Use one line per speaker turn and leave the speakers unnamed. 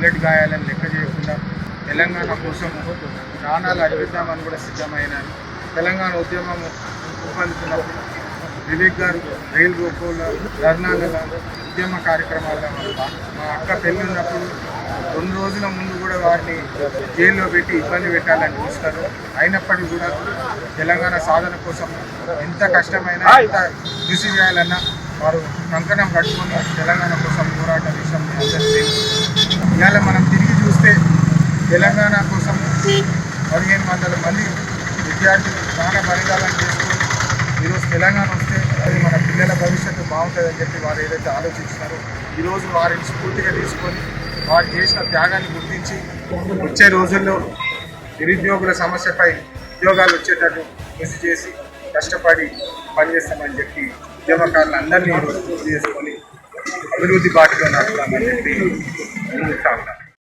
Bullet గాయాలను లెక్క చేయకుండా తెలంగాణ కోసం ప్రాణాలు అడిగిద్దామని కూడా సిద్ధమైనారు. తెలంగాణ ఉద్యమం ఊపందుతున్నప్పుడు వివేక్ గారు రైలు రోకోల ధర్నాల ఉద్యమ కార్యక్రమాల్లో మన మా అక్క పెళ్ళి ఉన్నప్పుడు రెండు రోజుల ముందు కూడా వారిని జైల్లో పెట్టి ఇబ్బంది పెట్టాలని చూస్తారు. అయినప్పటికీ కూడా తెలంగాణ సాధన కోసం ఎంత కష్టమైనా ఎంత కృషి చేయాలన్నా వారు కంకణం కట్టుకుని తెలంగాణ కోసం పోరాట విషయం అందరికీ తెలుసు. ఇవాళ మనం తిరిగి చూస్తే తెలంగాణ కోసం పదిహేను వందల మంది విద్యార్థులు ప్రాణ బలిదానం చేసుకుని ఈరోజు తెలంగాణ వస్తే అది మన పిల్లల భవిష్యత్తు బాగుంటుందని చెప్పి వారు ఏదైతే ఆలోచించినారో ఈరోజు వారిని స్ఫూర్తిగా తీసుకొని వారు చేసిన త్యాగాన్ని గుర్తించి వచ్చే రోజుల్లో నిరుద్యోగుల సమస్యపై ఉద్యోగాలు వచ్చేటట్టు కృషి చేసి కష్టపడి పనిచేస్తామని చెప్పి ఉద్యమకారులందరినీ ఈరోజు గుర్తు చేసుకొని అభివృద్ధి బాటలో నడపాలని చెప్పి